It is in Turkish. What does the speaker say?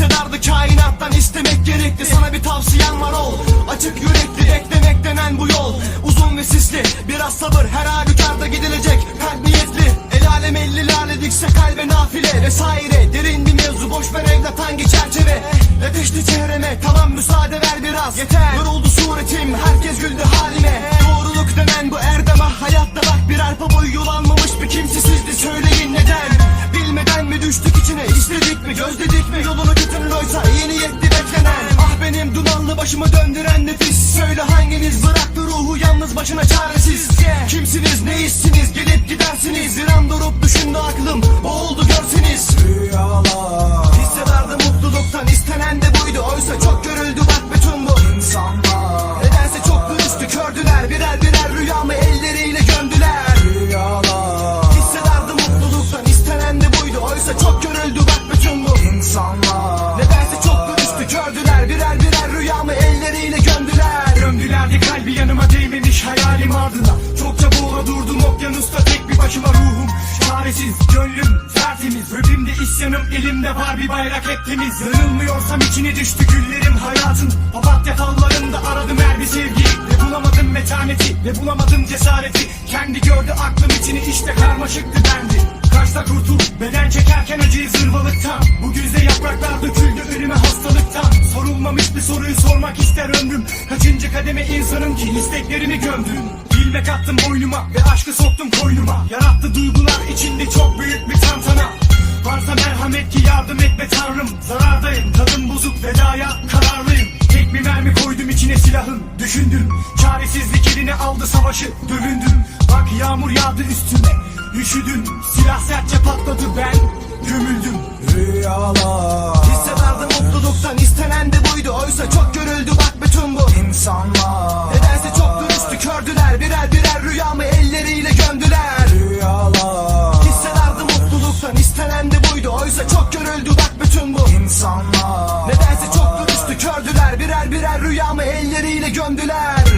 Bunları kainattan istemek gerekli. Sana bir tavsiyem var ol. Açık yürekli beklemek denen bu yol. Uzun ve sisli biraz sabır. Her halükarda gidilecek kalp niyetli. El alem elli lale dikse kalbe nafile. Vesaire derin bir mevzu. Boş ver evlat hangi çerçeve? Ateşli çehreme tamam müsaade ver biraz. Yeter başına çaresiz De kalbi yanıma değmemiş hayalim ardına. Çokça boğula durdum okyanusta tek bir başıma ruhum. Çaresiz gönlüm tertemiz. Rapimde isyanım elimde var bir bayrak hep temiz. Yanılmıyorsam içine düştü güllerim. Hayatın Papatya fallarında aradım her bir sevgi. Ve bulamadım metaneti ve bulamadım cesareti. Kendi gördü aklım içini işte karmaşıktı bendi Kaçta kurtul beden çekerken acıyı zırvalıktan. Bu güzde yapraklar hastalıktan Sorulmamış bir soruyu sormak ister ömrüm. Kaçıncı kademe insanım ki isteklerimi gömdüm. Bilmek attım boynuma ve aşkı soktum koynuma. Yarattı duygular içinde çok büyük bir tantana. Varsa merhamet ki yardım et be tanrım. Zarardayım tadım bozuk vedaya kararlıyım. Tek bir mermi koydum içine silahım Düşündüm. Çaresizlik eline aldı savaşı Dövündüm. Bak yağmur yağdı üstüme Üşüdüm. Silah sertçe patladı ben Gömüldüm. Rüyalar. Hissederdi mutluluktan istenen de buydu bütün bu. İnsanlar. Nedense çok dürüsttü kördüler. Birer birer rüyamı elleriyle gömdüler